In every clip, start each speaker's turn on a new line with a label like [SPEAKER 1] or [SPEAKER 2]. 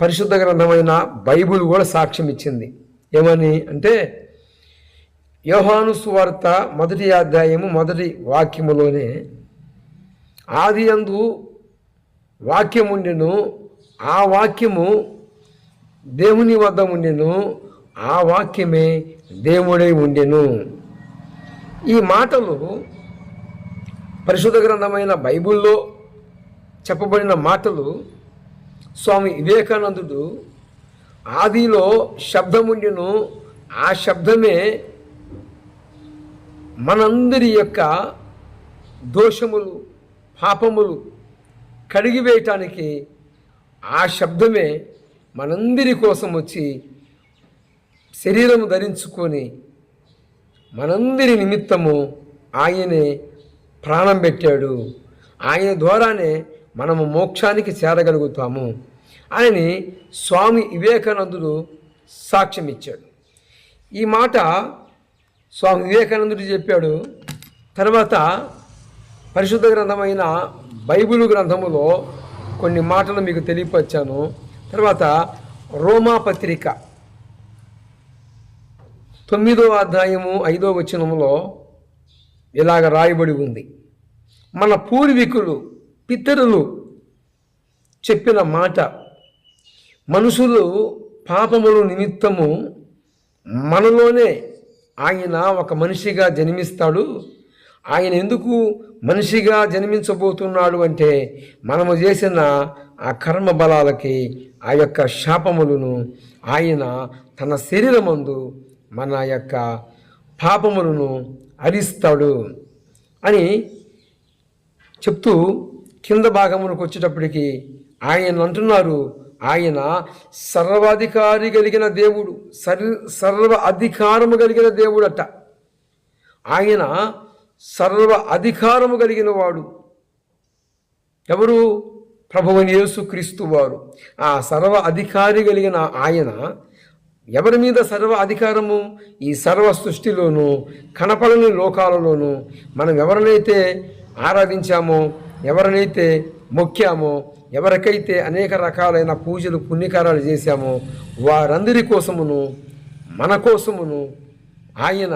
[SPEAKER 1] పరిశుద్ధ గ్రంథమైన బైబుల్ కూడా సాక్ష్యం ఇచ్చింది. ఏమని అంటే యోహాను సువార్త మొదటి అధ్యాయము మొదటి వాక్యములోనే ఆది అందు వాక్యముండెను ఆ వాక్యము దేవుని వద్ద ఉండెను ఆ వాక్యమే దేవుడై ఉండెను. ఈ మాటలు పరిశుద్ధ గ్రంథమైన బైబిల్లో చెప్పబడిన మాటలు స్వామి వివేకానందుడు ఆదిలో శబ్దముండెను. ఆ శబ్దమే మనందరి యొక్క దోషములు పాపములు కడిగివేయటానికి ఆ శబ్దమే మనందరి కోసం వచ్చి శరీరము ధరించుకొని మనందరి నిమిత్తము ఆయనే ప్రాణం పెట్టాడు. ఆయన ద్వారానే మనము మోక్షానికి చేరగలుగుతాము. అని స్వామి వివేకానందుడు సాక్ష్యం ఇచ్చాడు ఈ మాట స్వామి వివేకానందుడు చెప్పాడు. తర్వాత పరిశుద్ధ గ్రంథమైన బైబిల్ గ్రంథములో కొన్ని మాటలు మీకు తెలియపరిచాను. తర్వాత రోమా పత్రిక తొమ్మిదో అధ్యాయము ఐదో వచనములో ఇలాగ రాయబడి ఉంది. మన పూర్వీకులు పితరులు చెప్పిన మాట మనుషులు పాపములు నిమిత్తము మనలోనే ఆయన ఒక మనిషిగా జన్మిస్తాడు. ఆయన ఎందుకు మనిషిగా జన్మించబోతున్నాడు అంటే మనము చేసిన ఆ కర్మ బలాలకి ఆ యొక్క శాపములను ఆయన తన శరీరమందు మన యొక్క పాపములను అరిస్తాడు అని చెప్తూ కింద భాగములకు వచ్చేటప్పటికి ఆయన అంటున్నారు ఆయన సర్వాధికారి కలిగిన దేవుడు సర్ సర్వ అధికారము కలిగిన దేవుడట. ఆయన సర్వ అధికారము కలిగిన వాడు. ఎవరు? ప్రభువుని యేసుక్రీస్తు వారు. ఆ సర్వ అధికారి కలిగిన ఆయన ఎవరి మీద సర్వ అధికారము? ఈ సర్వ సృష్టిలోనూ కనపడని లోకాలలోనూ మనం ఎవరినైతే ఆరాధించామో ఎవరినైతే మొక్కామో ఎవరికైతే అనేక రకాలైన పూజలు పుణ్యకారాలు చేశామో వారందరి కోసమును మన కోసమును ఆయన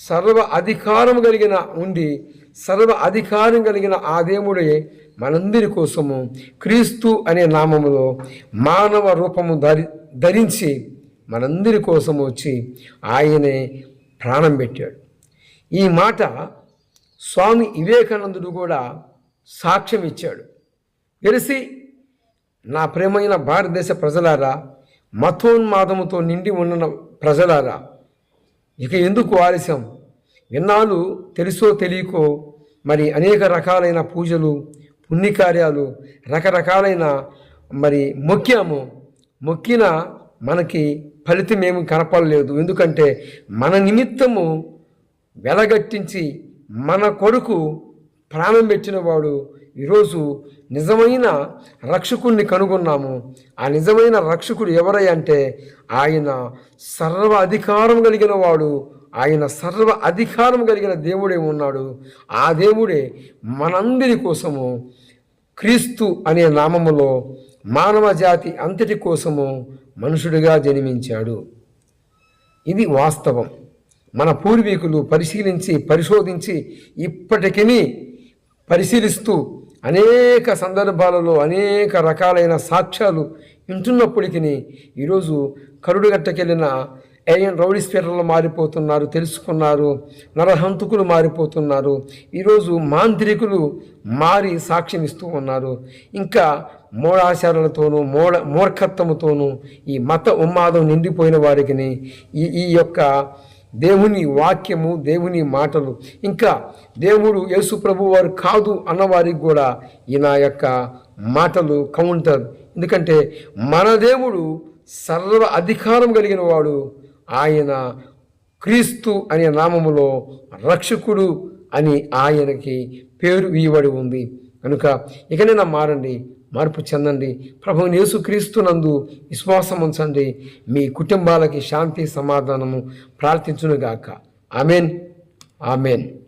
[SPEAKER 1] సర్వ అధికారం కలిగిన ఉండి సర్వ అధికారం కలిగిన ఆ దేవుడే మనందరి కోసము క్రీస్తు అనే నామములో మానవ రూపము ధరి ధరించి మనందరి కోసము వచ్చి ఆయనే ప్రాణం పెట్టాడు. ఈ మాట స్వామి వివేకానందుడు కూడా సాక్ష్యం ఇచ్చాడు. తెలిసి నా ప్రేమైన భారతదేశ ప్రజలారా మతోన్మాదముతో నిండి ఉన్న ప్రజలారా ఇక ఎందుకు ఆలస్యం? విన్నాళ్ళు తెలుసో తెలియకో మరి అనేక రకాలైన పూజలు పుణ్యకార్యాలు రకరకాలైన మరి మొక్కాము. మొక్కిన మనకి ఫలితం ఏమి కనపడలేదు. ఎందుకంటే మన నిమిత్తము వెలగట్టించి మన కొరకు ప్రాణం పెట్టిన వాడు ఈరోజు నిజమైన రక్షకుణ్ణి కనుగొన్నాము. ఆ నిజమైన రక్షకుడు ఎవరై అంటే ఆయన సర్వ అధికారం కలిగిన వాడు ఆయన సర్వ అధికారం కలిగిన దేవుడే ఉన్నాడు. ఆ దేవుడే మనందరి కోసము క్రీస్తు అనే నామములో మానవ జాతి అంతటి కోసము మనుషుడిగా జన్మించాడు. ఇది వాస్తవం. మన పూర్వీకులు పరిశీలించి పరిశోధించి ఇప్పటికీ పరిశీలిస్తూ అనేక సందర్భాలలో అనేక రకాలైన సాక్ష్యాలు వింటున్నప్పటికీ ఈరోజు కరుడుగట్టకెళ్ళిన ఏఎన్ రౌడీ స్పీటర్లు మారిపోతున్నారు తెలుసుకున్నారు నరహంతుకులు మారిపోతున్నారు. ఈరోజు మాంత్రికులు మారి సాక్ష్యం ఇస్తూ ఉన్నారు. ఇంకా మూఢాచారాలతోనూ మూఢ మూర్ఖత్వముతోనూ ఈ మత ఉన్మాదం నిండిపోయిన వారికి ఈ ఈ యొక్క దేవుని వాక్యము దేవుని మాటలు. ఇంకా దేవుడు యేసు ప్రభు వారు కాదు అన్నవారికి కూడా ఈ నా యొక్క మాటలు కౌంటర్. ఎందుకంటే మన దేవుడు సర్వ అధికారం కలిగిన వాడు ఆయన క్రీస్తు అనే నామములో రక్షకుడు అని ఆయనకి పేరు ఇవ్వబడి ఉంది. కనుక ఇకనైనా మారండి. మార్పు చెందండి. ప్రభువుని యేసుక్రీస్తునందు విశ్వాసం ఉంచండి. మీ కుటుంబాలకి శాంతి సమాధానము ప్రార్థించునుగాక. ఆమెన్. ఆమెన్.